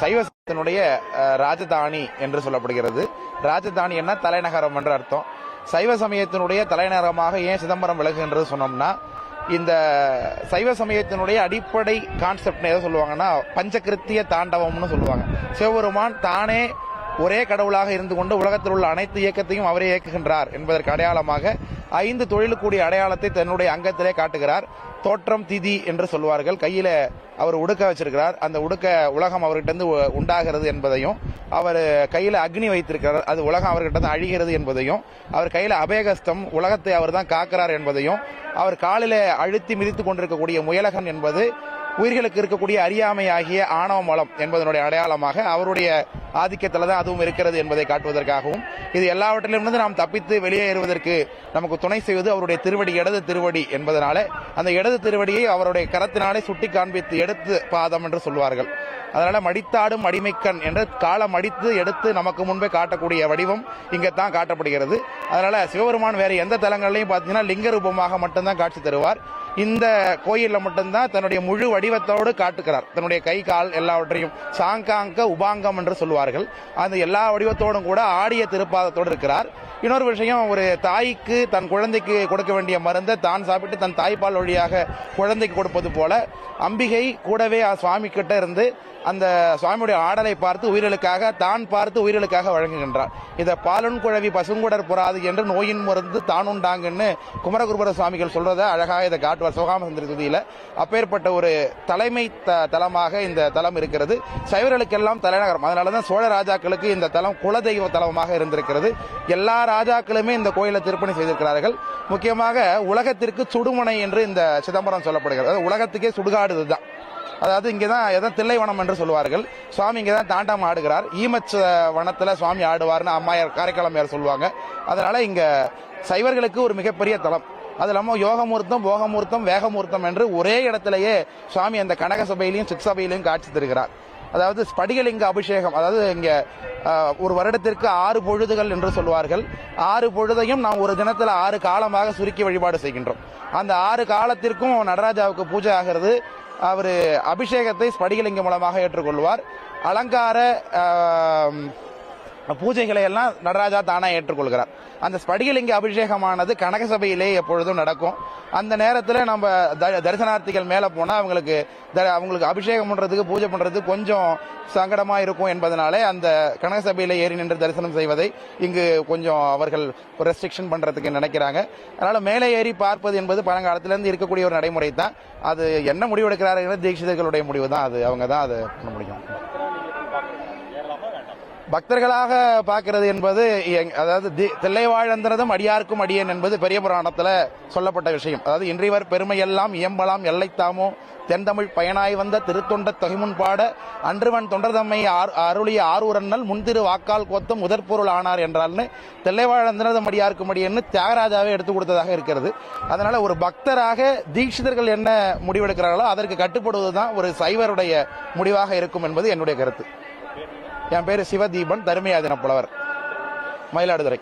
சைவத்தினுடைய ராஜதானி என்று சொல்லப்படுகிறது. ராஜதானி என்ன? தலைநகரம் என்று அர்த்தம். சைவ சமயத்தினுடைய தலைநகரமாக ஏன் சிதம்பரம் விலகுகின்றது சொன்னோம்னா இந்த சைவ சமயத்தினுடைய அடிப்படை கான்செப்ட் எதை சொல்லுவாங்கன்னா பஞ்சகிருத்திய தாண்டவம்னு சொல்லுவாங்க. சிவபெருமான் தானே ஒரே கடவுளாக இருந்து கொண்டு உலகத்தில் உள்ள அனைத்து இயக்கத்தையும் அவரே இயக்குகின்றார் என்பதற்கு அடையாளமாக ஐந்து தொழிலுக்குரிய அடையாளத்தை தன்னுடைய அங்கத்திலே காட்டுகிறார். தோற்றம் திதி என்று சொல்வார்கள். கையில அவர் உடுக்க வச்சிருக்கிறார். அந்த உடுக்க உலகம் அவர்கிட்ட இருந்து உண்டாகிறது என்பதையும் அவர் கையில அக்னி வைத்திருக்கிறார். அது உலகம் அவர்கிட்ட தான் அழிகிறது என்பதையும் அவர் கையில அபேகஸ்தம் உலகத்தை அவர் தான் காக்கிறார் என்பதையும் அவர் காலில அழுத்தி மிதித்துக் கொண்டிருக்கக்கூடிய முயலகன் என்பது உயிர்களுக்கு இருக்கக்கூடிய அறியாமை ஆகிய ஆணவ மலம் என்பதனுடைய அடையாளமாக அவருடைய ஆதிக்கத்தில் தான் அதுவும் இருக்கிறது என்பதை காட்டுவதற்காகவும் இது எல்லாவற்றிலிருந்து நாம் தப்பித்து வெளியேறுவதற்கு நமக்கு துணை செய்வது அவருடைய திருவடி இடது திருவடி என்பதனால அந்த இடது திருவடியை அவருடைய கரத்தினாலே சுட்டி காண்பித்து எடுத்து பாதம் என்று சொல்வார்கள். அதனால மடித்தாடும் அடிமைக்கண் என்று காலம் மடித்து எடுத்து நமக்கு முன்பே காட்டக்கூடிய வடிவம் இங்கே தான் காட்டப்படுகிறது. அதனால சிவபெருமான் வேறு எந்த தலங்கள்லையும் பார்த்தீங்கன்னா லிங்க ரூபமாக மட்டும்தான் காட்சி தருவார். இந்த கோயில்ல மட்டும்தான் தன்னுடைய முழு வடிவத்தோடு காட்டுகிறார். தன்னுடைய கை கால் எல்லாவற்றையும் சாங்காங்க உபாங்கம் என்று சொல்வார்கள் அந்த எல்லா வடிவத்தோடும் கூட ஆடிய திருப்பாதத்தோடு இருக்கிறார். இன்னொரு விஷயம் ஒரு தாய்க்கு தன் குழந்தைக்கு கொடுக்க வேண்டிய மருந்தை தான் சாப்பிட்டு தன் தாய்ப்பால் வழியாக குழந்தைக்கு கொடுப்பது போல அம்பிகை கூடவே ஆ சுவாமி கிட்ட இருந்து அந்த சுவாமியுடைய ஆடலை பார்த்து உயிர்களுக்காக தான் பார்த்து உயிர்களுக்காக வழங்குகின்றார். இதை பாலன் குழவி பசுங்குடர் புறாது என்று நோயின் மருந்து தான் உண்டாங்கன்னு குமரகுருபர சுவாமிகள் சொல்றத அழகாக இதை காட்டுவார். சிவகாமசுந்தரி துதியில அப்பேற்பட்ட ஒரு தலைமை த- தலமாக இந்த தலம் இருக்கிறது. சைவர்களுக்கெல்லாம் தலைநகரம். அதனாலதான் சோழ ராஜாக்களுக்கு இந்த தலம் குலதெய்வ தலமாக இருந்திருக்கிறது. எல்லா ராஜாக்களுமே இந்த கோயிலை திருப்பணி செய்திருக்கிறார்கள். முக்கியமாக உலகத்திற்கு சுடுமுனை என்று இந்த சிதம்பரம் சொல்லப்படுகிறது. அதாவது உலகத்துக்கே சுடுகாடு இதுதான் அதாவது இங்கே தான் எதான் தில்லைவனம் என்று சொல்லுவார்கள். சுவாமி இங்கே தான் தாண்டம் ஆடுகிறார். ஈமச்ச வனத்தில் சுவாமி ஆடுவார்னு அம்மாயார் காரைக்காலமையார் சொல்லுவாங்க. அதனால இங்கே சைவர்களுக்கு ஒரு மிகப்பெரிய தலம். அது இல்லாமல் யோகமூர்த்தம் போகமூர்த்தம் வேகமூர்த்தம் என்று ஒரே இடத்திலேயே சுவாமி அந்த கனக சபையிலையும் சிற்சபையிலையும் காட்சி தருகிறார். அதாவது ஸ்படிகலிங்க அபிஷேகம் அதாவது இங்க ஒரு வருடத்திற்கு ஆறு பொழுதுகள் என்று சொல்வார்கள். ஆறு பொழுதையும் நாம் ஒரு தினத்தில் ஆறு காலமாக சுருக்கி வழிபாடு செய்கின்றோம். அந்த ஆறு காலத்திற்கும் நடராஜாவுக்கு பூஜை ஆகிறது. அவர் அபிஷேகத்தை ஸ்படிகலிங்கம் மூலமாக ஏற்றுக்கொள்வார். அலங்கார பூஜைகளை எல்லாம் நடராஜா தானா ஏற்றுக்கொள்கிறார். அந்த ஸ்படிகலிங்க அபிஷேகமானது கனக சபையிலே எப்பொழுதும் நடக்கும். அந்த நேரத்தில் நம்ம த- தரிசனார்த்திகள் மேலே போனால் அவங்களுக்கு த- அவங்களுக்கு அபிஷேகம் பண்ணுறதுக்கு பூஜை பண்ணுறதுக்கு கொஞ்சம் சங்கடமாக இருக்கும் என்பதனாலே அந்த கனக சபையில் ஏறி நின்று தரிசனம் செய்வதை இங்கு கொஞ்சம் அவர்கள் ரெஸ்ட்ரிக்ஷன் பண்ணுறதுக்கு நினைக்கிறாங்க. அதனால் மேலே ஏறி பார்ப்பது என்பது பழங்காலத்திலேருந்து இருக்கக்கூடிய ஒரு நடைமுறை தான் அது என்ன முடிவு எடுக்கிறார்கள் தீட்சிதர்களுடைய முடிவு தான் அது அவங்க தான் அது பண்ண முடியும். பக்தர்களாக பார்க்கிறது என்பது எங்- அதாவது தி- அடியாருக்கும் அடியார்க்கும் அடியேன் என்பது பெரிய புராணத்தில் சொல்லப்பட்ட விஷயம். அதாவது இன்றைவர் பெருமையெல்லாம் இயம்பலாம் எல்லைத்தாமோ தென்தமிழ் பயனாய் வந்த திருத்தொண்ட தொகைமுன் பாட அன்றுவன் தொண்டர்தம்மை அருளிய ஆரூரன்னல் முன்திரு வாக்கால் கோத்தம் முதற்பொருள் ஆனார் என்றால்னு தில்லைவாழ்ந்தனதும் அடியாருக்கும் அடியேன்னு தியாகராஜாவே எடுத்து கொடுத்ததாக இருக்கிறது. அதனால ஒரு பக்தராக தீட்சிதர்கள் என்ன முடிவெடுக்கிறார்களோ அதற்கு கட்டுப்படுவதுதான் ஒரு சைவருடைய முடிவாக இருக்கும் என்பது என்னுடைய கருத்து. என் பேர் சிவதீபன் தருமையாதின புலவர். மயிலாடுதுறை.